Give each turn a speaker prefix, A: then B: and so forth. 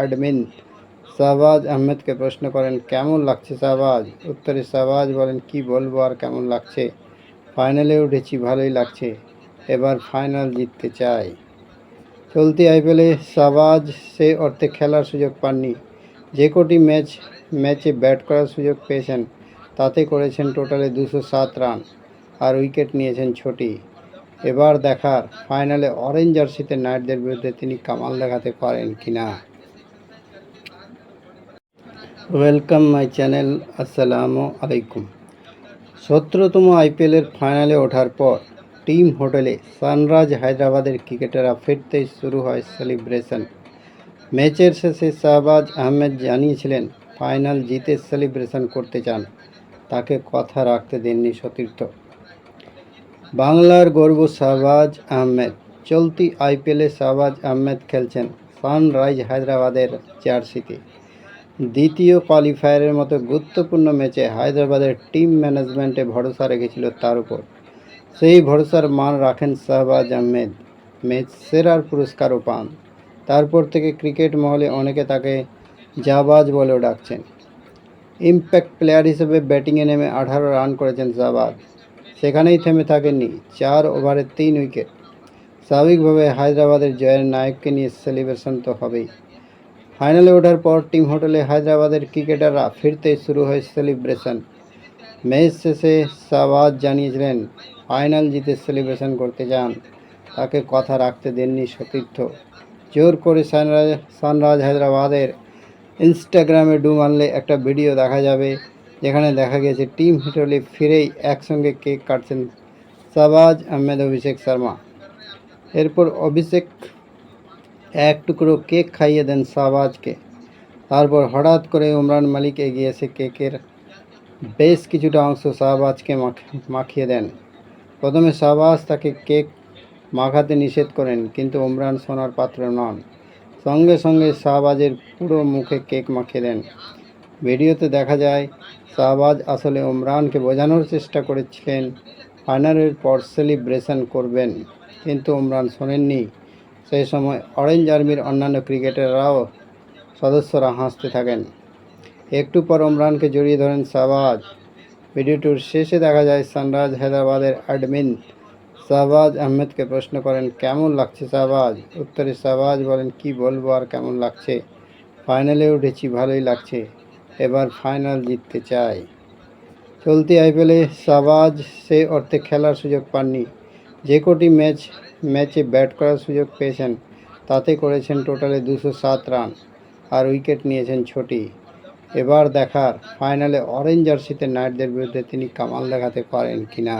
A: Admin Shahbaz আহমেদকে প্রশ্ন করেন, কেমন লাগছে শাহবাজ? উত্তরে, শাহবাজ বলেন, কি বলব আর কেমন লাগছে? ফাইনালে উঠেছি, ভালোই লাগছে। এবার ফাইনাল জিততে চাই। চলতি আইপিএলে শাহবাজ সে অর্থে খেলার সুযোগ পাননি। যে কটি ম্যাচ, ম্যাচে ব্যাট করার সুযোগ পেয়েছেন, তাতে করেছেন টোটালে দুশো সাত রান আর উইকেট নিয়েছেন ছটি। এবার দেখার, ফাইনালে অরেঞ্জ জার্সিতে নাইটদের বিরুদ্ধে তিনি কামাল দেখাতে পারেন কিনা? ওয়েলকাম মাই চ্যানেল আসসালামু আলাইকুম সতেরোতম আইপিএলের ফাইনালে ওঠার পর টিম হোটেলে সানরাইজ হায়দ্রাবাদের ক্রিকেটাররা ফিরতেই শুরু হয় সেলিব্রেশন। ম্যাচের শেষে শাহবাজ আহমেদ জানিয়েছিলেন, ফাইনাল জিতে সেলিব্রেশন করতে চান। তাকে কথা রাখতে দেননি সতীর্থ। বাংলার গর্ব শাহবাজ আহমেদ। চলতি আইপিএলে শাহবাজ আহমেদ খেলছেন সানরাইজ হায়দ্রাবাদের জার্সিতে। দ্বিতীয় কোয়ালিফায়ারের মতো গুরুত্বপূর্ণ ম্যাচে হায়দ্রাবাদের টিম ম্যানেজমেন্টে ভরসা রেখেছিল তার উপর। সেই ভরসার মান রাখেন শাহবাজ আহমেদ। ম্যাচ সেরার পুরস্কারও পান। তারপর থেকে ক্রিকেট মহলে অনেকে তাকে জাবাজ বলেও ডাকছেন। ইম্প্যাক্ট প্লেয়ার হিসেবে ব্যাটিংয়ে নেমে আঠারো রান করেছেন শাহবাজ সেখানেই থেমে থাকেননি চার ওভারে তিন উইকেট। স্বাভাবিকভাবে হায়দ্রাবাদের জয়ের নায়ককে নিয়ে সেলিব্রেশন তো হবেই। ফাইনালে ওঠার পর টিম হোটেলে হায়দ্রাবাদের ক্রিকেটাররা ফিরতেই শুরু হয় সেলিব্রেশন। ম্যাচ শেষে শাহবাজ জানিয়েছিলেন, ফাইনাল জিতে সেলিব্রেশন করতে চান তাকে কথা রাখতে দেননি সতীর্থ। জোর করে সানরাজ সানরাজ হায়দ্রাবাদের ইনস্টাগ্রামে ডু মারলে একটা ভিডিও দেখা যাবে, যেখানে দেখা গেছে টিম হোটেলে ফিরেই একসঙ্গে কেক কাটছেন শাহবাজ আহমেদ, অভিষেক শর্মা। এরপর অভিষেক এক টুকরো কেক খাইয়ে দেন শাহবাজকে তারপর হঠাৎ করে উমরান মালিক এগিয়ে এসে কেকের বেশ কিছুটা অংশ শাহবাজকে মাখ- মাখিয়ে দেন। প্রথমে শাহবাজ তাকে কেক মাখাতে নিষেধ করেন, কিন্তু উমরান সোনার পাত্র নন। সঙ্গে সঙ্গে শাহবাজের পুরো মুখে কেক মাখিয়ে দেন। ভিডিওতে দেখা যায় শাহবাজ আসলে উমরানকে বোঝানোর চেষ্টা করেছিলেন, ফাইনালের পর সেলিব্রেশন করবেন, কিন্তু উমরান শোনেননি। সেই সময় অরেঞ্জ আর্মির অন্যান্য ক্রিকেটাররাও সদস্যরা হাসতে থাকেন। একটু পর ইমরানকে জড়িয়ে ধরেন শাহবাজ ভিডিওটির শেষে দেখা যায় সানরাইজ হায়দ্রাবাদের অ্যাডমিন শাহবাজ আহমেদকে প্রশ্ন করেন, কেমন লাগছে শাহবাজ উত্তরে শাহবাজ বলেন, কি বলব আর কেমন লাগছে? ফাইনালে উঠেছি, ভালোই লাগছে। এবার ফাইনাল জিততে চাই। চলতি আইপিএলে শাহবাজ সে অর্থে খেলার সুযোগ পাননি। যে কটি ম্যাচ, ম্যাচে ব্যাট করার সুযোগ পেয়েছেন, তাতে করেছেন টোটালে দুশো সাত রান আর উইকেট নিয়েছেন ছটি। এবার দেখার ফাইনালে অরেঞ্জ জার্সিতে নাইটদের বিরুদ্ধে তিনি কামাল দেখাতে পারেন কিনা।